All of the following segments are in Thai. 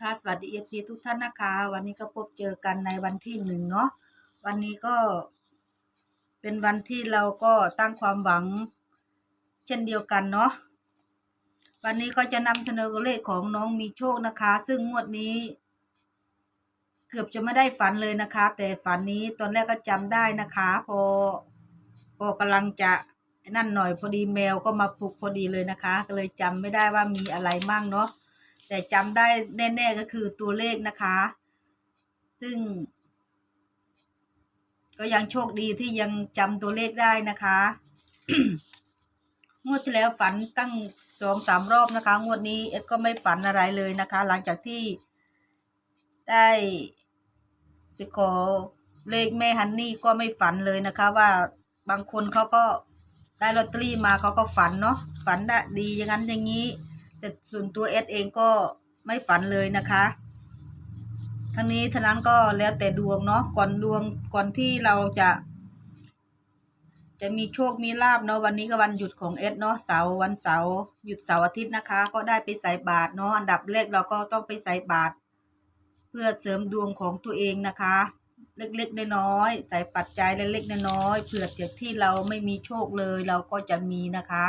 ค่ะ สวัสดีเอฟซีทุกท่านนะคะ วันนี้ก็พบเจอกันในวันที่หนึ่งเนาะวันนี้ก็ เป็นวันที่เราก็ตั้งความหวัง เช่นเดียวกันเนาะวันนี้ก็จะนำเสนอเลขของน้องมีโชคนะคะ ซึ่งงวดนี้ เกือบจะไม่ได้ฝันเลยนะคะ แต่ฝันนี้ตอนแรกก็จำได้นะคะ พอพอกำลังจะนั่นหน่อยพอดีแมวก็มาปลุกพอดีเลยนะคะ ก็เลยจำไม่ได้ว่ามีอะไรมั่งเนาะ แต่จำได้แน่ๆก็คือตัวเลขนะคะ ซึ่ง ก็ยังโชคดีที่ยังจำตัวเลขได้นะคะงวดที่แล้วฝันตั้งสองสามรอบนะคะ งวดนี้เอ็ก็ไม่ฝันอะไรเลยนะคะ หลังจากที่ได้ไปขอเลขแม่ฮันนี่ก็ไม่ฝันเลยนะคะ ว่าบางคนเขาก็ได้ลอตเตอรี่มาเขาก็ฝันเนาะฝันได้ดีอย่างนั้นอย่างนี้ แต่ส่วนตัวเอสเองก็ไม่ฝันเลยนะคะทั้งนี้ทั้งนั้นก็แล้วแต่ดวงเนาะก่อนดวงก่อนที่เราจะ จะมีโชคมีลาบเนาะวันนี้ก็วันหยุดของเอสเนาะเสาร์วันเสาร์หยุดเสาร์อาทิตย์นะคะ ก็ได้ไปใส่บาตรเนาะอันดับแรกเราก็ต้องไปใส่บาตรเพื่อเสริมดวงของตัวเองนะคะ เล็กๆน้อยๆใส่ปัจจัยเล็กๆน้อยๆเผื่อจากที่เราไม่มีโชคเลยเราก็จะมีนะคะ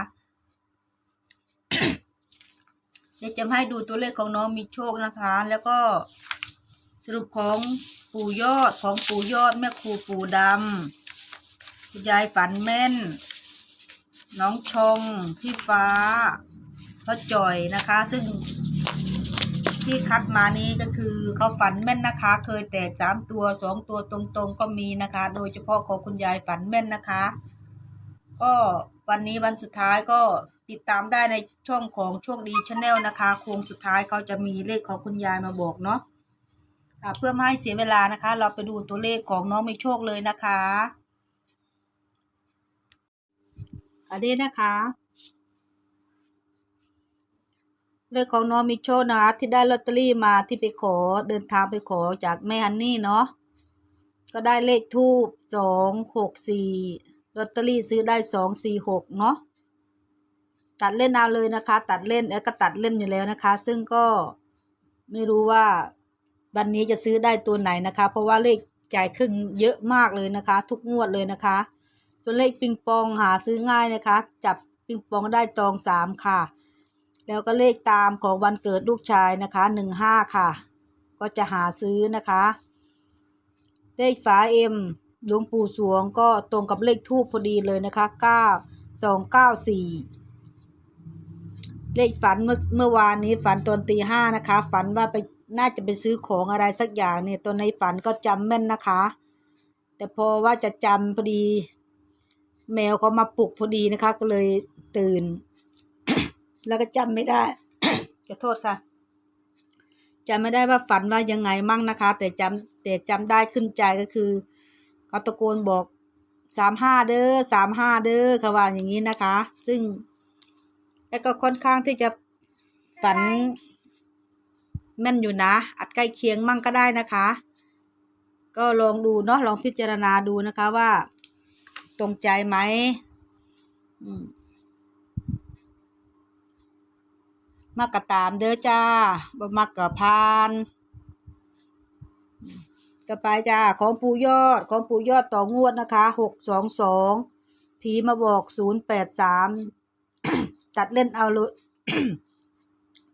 เดี๋ยวจะให้ดูตัวเลขของน้องมีโชคนะคะ แล้วก็สรุปของปู่ยอดของปู่ยอดแม่ครูปู่ดำคุณยายฝันแม่น น้องชงพี่ฟ้าพ่อจ่อยนะคะ ซึ่งที่คัดมานี้ก็คือเขาฝันแม่นนะคะ เคยแตกสามตัวสองตัวตรงๆก็มีนะคะ โดยเฉพาะของคุณยายฝันแม่นนะคะ ก็วันนี้วันสุดท้ายก็ ติดตามได้ในช่องของโชคดีชาแนลนะคะ โค้งสุดท้ายเขาจะมีเลขของคุณยายมาบอกเนาะะเพื่อไม่ให้เสียเวลานะคะ เราไปดูตัวเลขของน้องมีโชคเลยนะคะอันนี้นะคะ เลขของน้องมีโชคนะที่ได้ลอตเตอรี่มาที่ไปขอเดินทางไปขอจากแม่ฮันนี่เนาะก็ได้เลขทูบสองหกสี่ลอตเตอรี่ซื้อได้สองสี่หกเนาะ ตัดเล่นเอาเลยนะคะ ตัดเล่นแล้วก็ตัดเล่นอยู่แล้วนะคะ ซึ่งก็ไม่รู้ว่าวันนี้จะซื้อได้ตัวไหนนะคะ เพราะว่าเลขจ่ายครึ่งเยอะมากเลยนะคะ ทุกงวดเลยนะคะ ตัวเลขปิงปองหาซื้อง่ายนะคะ จับปิงปองได้ตองสามค่ะ แล้วก็เลขตามของวันเกิดลูกชายนะคะหนึ่งห้าค่ะ ก็จะหาซื้อนะคะ เลขฝาเอ็มหลวงปู่สวงก็ตรงกับเลขทูปพอดีเลยนะคะเก้าสองเก้าสี่ เลขฝันเมื่อเมื่อวานนี้ฝันตอนตีห้านะคะ ฝันว่าไปน่าจะไปซื้อของอะไรสักอย่างเนี่ยตอนในฝันก็จำแม่นนะคะ แต่พอว่าจะจำพอดี แมวเขามาปลุกพอดีนะคะ ก็เลยตื่น แล้วก็จำไม่ได้ขอโทษค่ะจำไม่ได้ว่าฝันว่ายังไงมั่งนะคะ แต่จำแต่จำได้ขึ้นใจก็คือเขาตะโกนบอกสามห้าเด้อสามห้าเด้อเขาว่าอย่างนี้นะคะ ซึ่ง แล้วก็ค่อนข้างที่จะฝันแม่นอยู่นะ อัดใกล้เคียงมั่งก็ได้นะคะ ก็ลองดูเนาะลองพิจารณาดูนะคะว่า ตรงใจไหมมมักกะตามเด้อจ้าบ่มักกะพานก็ไปจ้าของปู่ยอดของปู่ยอดต่องวดนะคะหกสองสองผีมาบอกศูนย์แปดสาม ตัดเล่นเอาเลย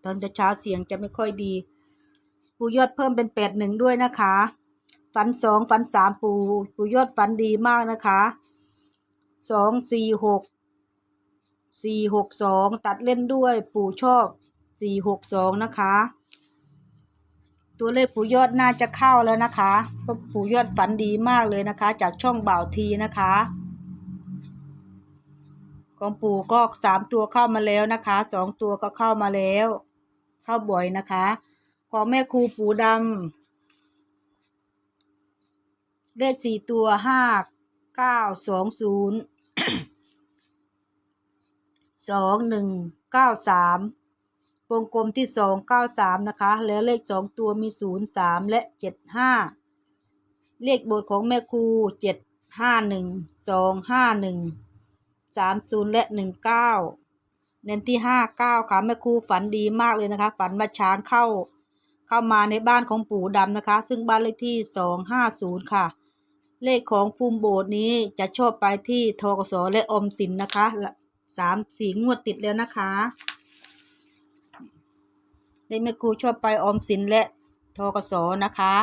ตอนเช้าเสียงจะไม่ค่อยดีปูยอดเพิ่มเป็นแปดหนึ่งด้วยนะคะ ฝันสองฝันสามปูปูยอดฝันดีมากนะคะสองสี่หกสี่หกสองตัดเล่นด้วยปู่ชอบสี่หกสองนะคะ ตัวเลขปู่ยอดน่าจะเข้าแล้วนะคะเพราะปู่ยอดฝันดีมากเลยนะคะ จากช่องบ่าวทีนะคะ ของปู่ก็สามตัวเข้ามาแล้วนะคะสองตัวก็เข้ามาแล้ว เข้าบ่อยนะคะ ของแม่ครูปู่ดำเลขสี่ตัวห้าเก้าสองศูนย์สองหนึ่งเก้าสามวงกลมที่สองเก้าสามนะคะ แล้วเลขสองตัวมีศูนย์สามและเจ็ดห้าเลขบทของแม่ครูเจ็ดห้าหนึ่งสองห้าหนึ่ง สามศูนย์และหนึ่งเก้าเน้นที่ห้าเก้าค่ะ แม่ครูฝันดีมากเลยนะคะ ฝันว่าช้างเข้า เข้ามาในบ้านของปู่ดำนะคะ ซึ่งบ้านเลขที่สองห้าศูนย์ค่ะ เลขของภูมิโบสถ์นี้จะชอบไปที่ทกสและอมสินนะคะสามสี่งวดติดแล้วนะคะเลขแม่ครูชอบไปอมสินและทกสนะคะ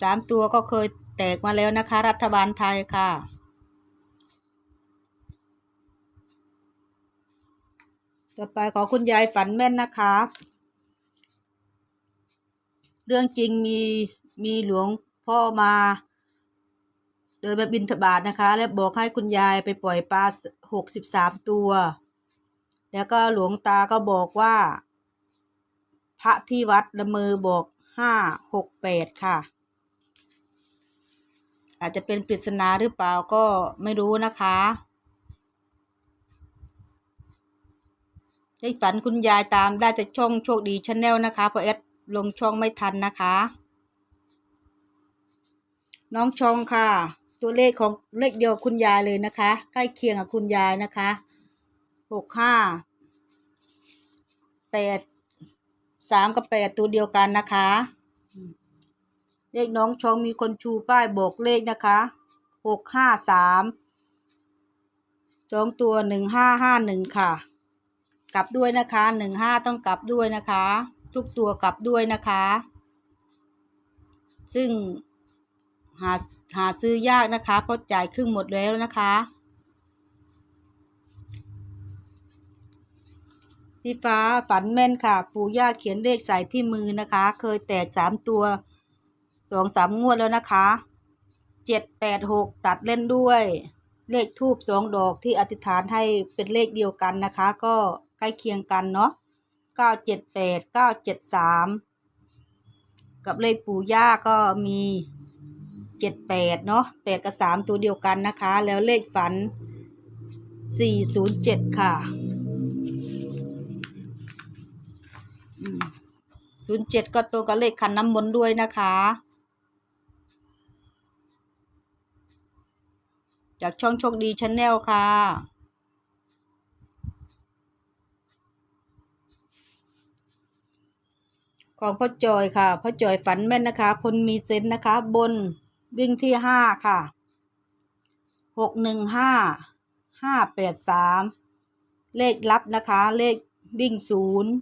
สามตัวก็เคย แตกมาแล้วนะคะ รัฐบาลไทยค่ะ ต่อไปขอคุณยายฝันแม่นนะคะ เรื่องจริงมีมีหลวงพ่อมา เดินมาบินทบาทนะคะ และบอกให้คุณยายไปปล่อยปลาหกสิบสามตัว แล้วก็หลวงตาก็บอกว่า พระที่วัดละเมอบอกห้าหกแปดค่ะ อาจจะเป็นปริศนาหรือเปล่าก็ไม่รู้นะคะได้ฝันคุณยายตามได้แต่ช่องโชคดีชาแนลนะคะเพราะแอดลงช่องไม่ทันนะคะ น้องชองค่ะ ตัวเลขของเลขเดียวคุณยายเลยนะคะ ใกล้เคียงกับคุณยายนะคะหกห้าแปดสามกับแปดตัวเดียวกันนะคะ เลขน้องชองมีคนชูป้ายบอกเลขนะคะหกห้าสามสองตัวหนึ่งห้าห้าหนึ่งค่ะ กลับด้วยนะคะหนึ่งห้าต้องกลับด้วยนะคะ ทุกตัวกลับด้วยนะคะ ซึ่งหาหาซื้อยากนะคะเพราะจ่ายครึ่งหมดแล้วนะคะพี่ฟ้าฝันแม่นค่ะ ปู่ย่าเขียนเลขใส่ที่มือนะคะ เคยแตกสามตัว สองสามงวดแล้วนะคะเจ็ดแปดหกตัดเล่นด้วย เลขทูบสองดอกที่อธิษฐานให้เป็นเลขเดียวกันนะคะ ก็ใกล้เคียงกันเนาะเก้าเจ็ดแปดเก้าเจ็ดสามกับเลขปู่ย่าก็มีเจ็ดแปดเนาะแปดกับสามตัวเดียวกันนะคะ แล้วเลขฝันสี่ศูนย์เจ็ดค่ะศูนย์เจ็ดก็ตรงกับเลขคันน้ำมนต์ด้วยนะคะ จากช่องโชคดีชาแนลค่ะ ของพ่อจอยค่ะพ่อจอยฝันแม่นนะคะพลมีเซนนะคะ บนวิ่งที่ห้าค่ะหกหนึ่งห้าห้าแปดสามเลขลับนะคะ เลขวิ่งศูนย์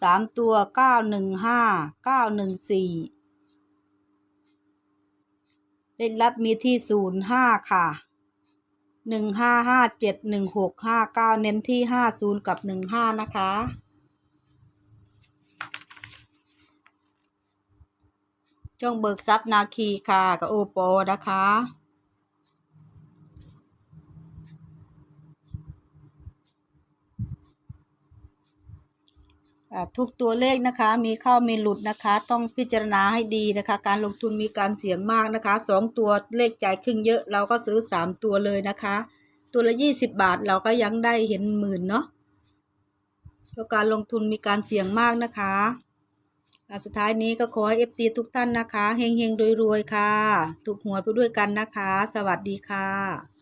สามตัวเก้าหนึ่งห้าเก้าหนึ่งสี่ เลขลับมีที่ศูนย์ห้าค่ะหนึ่งห้าห้าเจ็ดหนึ่งหกห้าเก้าเน้นที่ห้าศูนย์กับหนึ่งห้านะคะช่องเบิกทรัพย์นาคีค่ะกับโอปอนะคะ ทุกตัวเลขนะคะมีเข้ามีหลุดนะคะ ต้องพิจารณาให้ดีนะคะ การลงทุนมีการเสี่ยงมากนะคะสองตัวเลขจ่ายครึ่งเยอะเราก็ซื้อสามตัวเลยนะคะ ตัวละยี่สิบบาทเราก็ยังได้เห็นหมื่นเนาะเพราะการลงทุนมีการเสี่ยงมากนะคะสุดท้ายนี้ก็ขอให้ FC ทุกท่านนะคะเฮงๆรวยๆค่ะ ถูกหวยไปด้วยกันนะคะ สวัสดีค่ะ